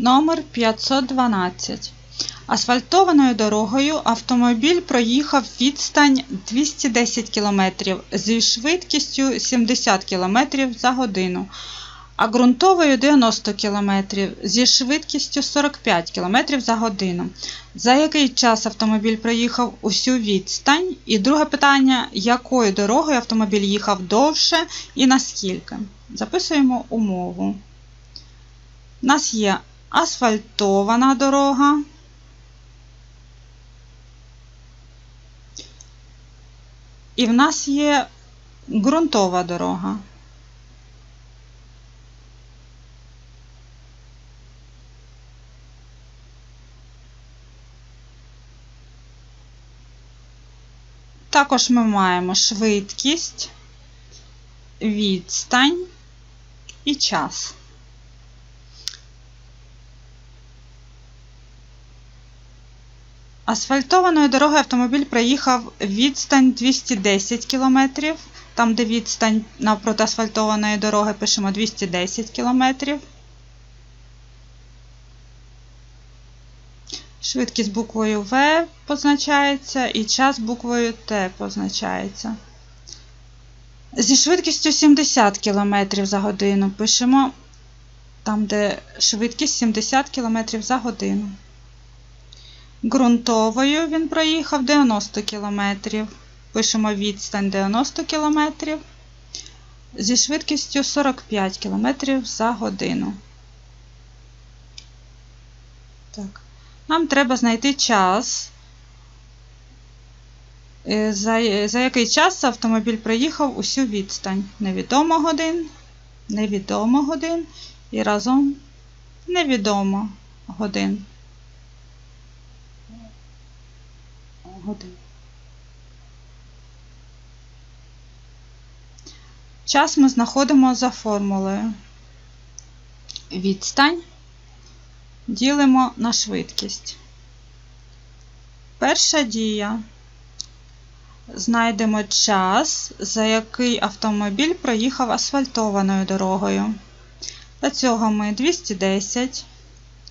Номер 512. Асфальтованою дорогою автомобіль проїхав відстань 210 км зі швидкістю 70 км за годину, а ґрунтовою 90 км зі швидкістю 45 км за годину. За який час автомобіль проїхав усю відстань? І друге питання: якою дорогою автомобіль їхав довше і наскільки? Записуємо умову. У нас є асфальтована дорога. І в нас є ґрунтова дорога. Також ми маємо швидкість, відстань і час. Асфальтованою дорогою автомобіль проїхав відстань 210 км. Там, де відстань навпроти асфальтованої дороги, пишемо 210 км. Швидкість буквою В позначається і час буквою Т позначається. Зі швидкістю 70 км за годину пишемо там, де швидкість 70 км за годину. Ґрунтовою він проїхав 90 км. Пишемо відстань 90 км зі швидкістю 45 км за годину. Так. Нам треба знайти час, е, за, за який час автомобіль проїхав усю відстань. Невідомо годин, невідомо годин і разом невідомо годин. Годин. Час ми знаходимо за формулою. Відстань ділимо на швидкість. Перша дія. Знайдемо час, за який автомобіль проїхав асфальтованою дорогою. Для цього ми 210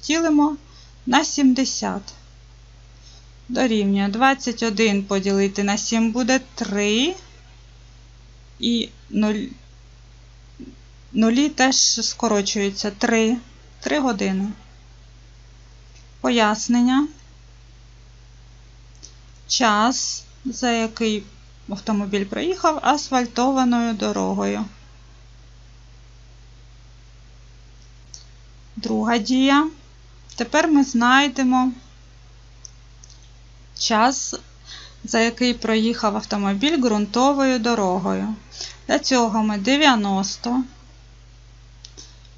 ділимо на 70 дорівнює 21 поділити на 7 буде 3. І 0, нулі теж скорочуються 3, 3 години. Пояснення. Час, за який автомобіль проїхав асфальтованою дорогою. Друга дія. Тепер ми знайдемо час, за який проїхав автомобіль ґрунтовою дорогою. Для цього ми 90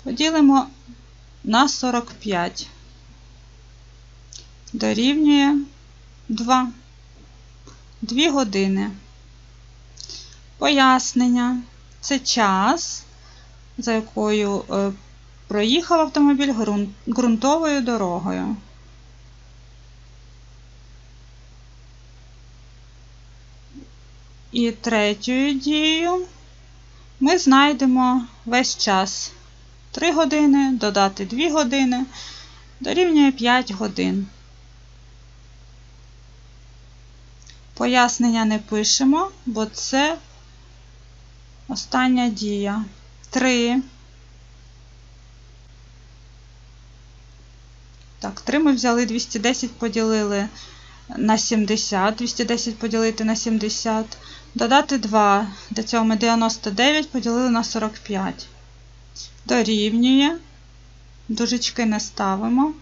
поділимо на 45. Дорівнює 2. 2 години. Пояснення. Це час, за якою е, проїхав автомобіль ґрунтовою дорогою. І третьою дією ми знайдемо весь час 3 години, додати 2 години, дорівнює 5 годин. Пояснення не пишемо, бо це остання дія. 3. Так, 3 ми взяли 210, поділили на 70, 210 поділити на 70. Додати 2. До цього ми 99 поділили на 45. Дорівнює. Дужечки не ставимо.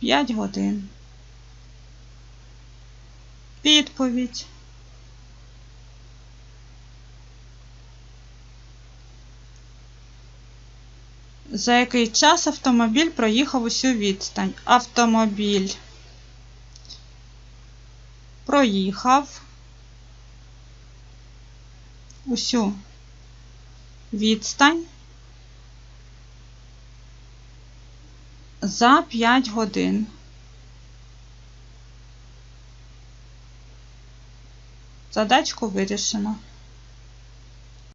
5 годин. Відповідь. За який час автомобіль проїхав усю відстань? Автомобіль проїхав усю відстань за 5 годин. Задачку вирішено.